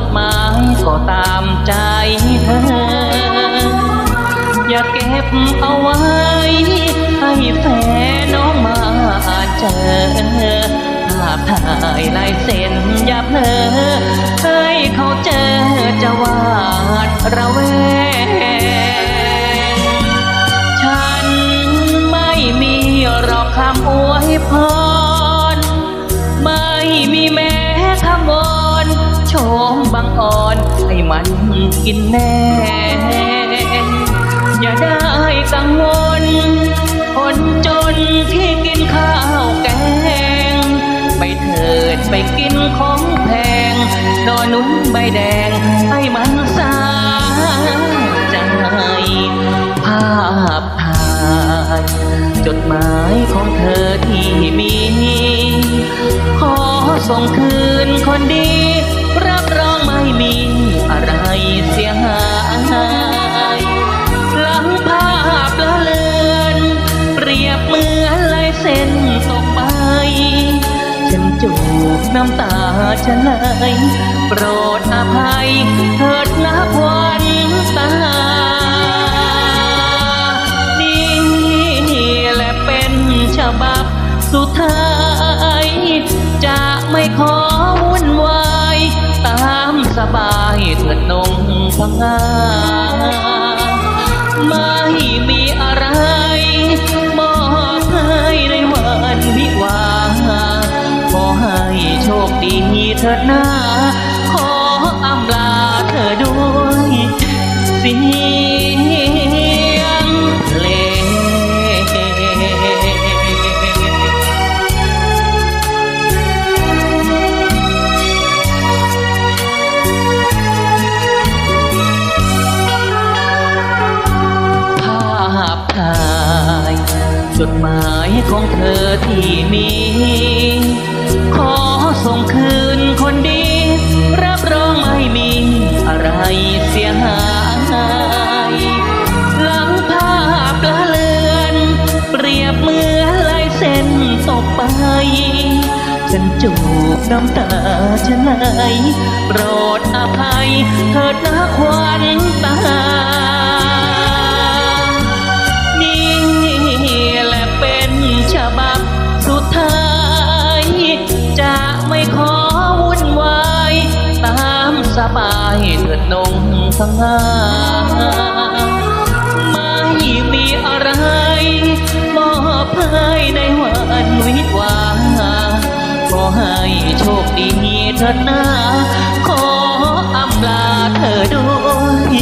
ดหมายก็ตามใจเธอ อย่าเก็บเอาไว้ ให้แฟนน้องมาเจอภาพถ่ายลายเส้นยับเพอให้เขาเจอจะวาดระแวง ฉันไม่มีหรอกคำอวยพร มบางอ่อน ให้มันกินแน่ อย่าได้กังวล คนจนที่กินข้าวแกง ไปเถิดไปกินของแพงนอนนุ่นใบแดง ให้มันสาใจภาพถ่ายจดหมายของเธอที่มี ขอส่งคืนคนดี อนลายเส้นตกไปฉันจูบน้ำตาฉันไหลโปรดอภัยเถิดนะควันตานี่แหละเป็นฉบับสุดท้าย จะไม่ขอวุ่นวายตามสบายเถิดนงพังงาไม่มีอะไร โชคดีเถิดหน้า จดหมายของเธอที่มี ขอส่งคืนคนดี รับรองไม่มีอะไรเสียหายหลังภาพละเลือน เปรียบเหมือนลายเส้นตกไป ฉันจูบน้ำตาฉันไหลโปรดอภัยเถิดนะควัน สบายเถิดนงสง่าไม่มีอะไรมอบให้ในวันวิวาขอให้โชคดีเถิดนาขออำลาเธอด้วย